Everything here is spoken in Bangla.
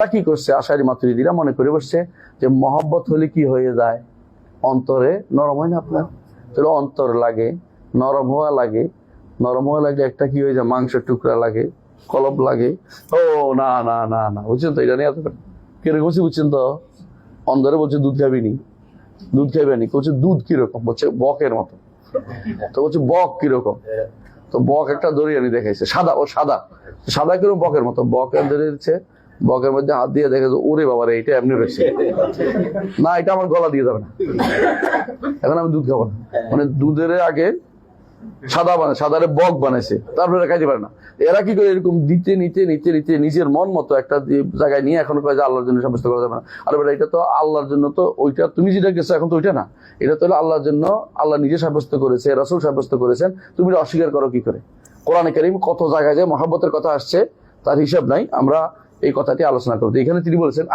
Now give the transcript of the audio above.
তারা কি করছে? আশারি মাতুরিদিরা মনে করে বসছে যে মহব্বত হলে কি হয়ে যায়? অন্তরে নরম হয় না আপনার? তাহলে অন্তর লাগে, নরম হওয়া লাগে। নরম হওয়া লাগে একটা কি হয়ে যায়? মাংসের টুকরা লাগে, কলব লাগে। ও, না না না না, বুঝছেন তো? এটা নিয়ে এত কীরকম বুঝছেন তো? অন্তরে বলছে, দুধ খাবিনি দুধ খাবে নি? বলছে, দুধ কীরকম? বলছে, বকের মতো। তো বলছে, বক কীরকম? তো বক একটা দড়িয়ানি দেখাইছে, সাদা, ও সাদা। সাদা কীরকম? বকের মতো। বক ধরে বকের মধ্যে হাত দিয়ে দেখে ওরে বাবা রে এটা এমনি রয়েছে না, এটা আমার গলা দিয়ে যাবে না। এখন আমি দুধ খাব না। মানে দুধের আগে সাদা বানায়, সাদারে বক বানাইছে। তারপরে খাইতে পারে না। এরা কি করে এরকম দিতে নিতে নিতে নিতে নিজের মন মতো একটা জায়গায় নিয়ে এখন কয়ে যে আল্লাহর জন্য সাব্যস্ত করা যাবে না। আর বেটা এটা তো আল্লাহর জন্য তো ওইটা, তুমি যেটা গেছো এখন তো ওইটা না। এটা তো আল্লাহর জন্য আল্লাহ নিজে সাব্যস্ত করেছে, রাসুল সাব্যস্ত করেছেন। তুমি অস্বীকার করো কি করে? কোরআনে কারিম কত জায়গায় যে মহাব্বতের কথা আসছে, তার হিসাব নাই। আমরা এই কথাটি আলোচনা করতে এখানে তিনি বলেছেন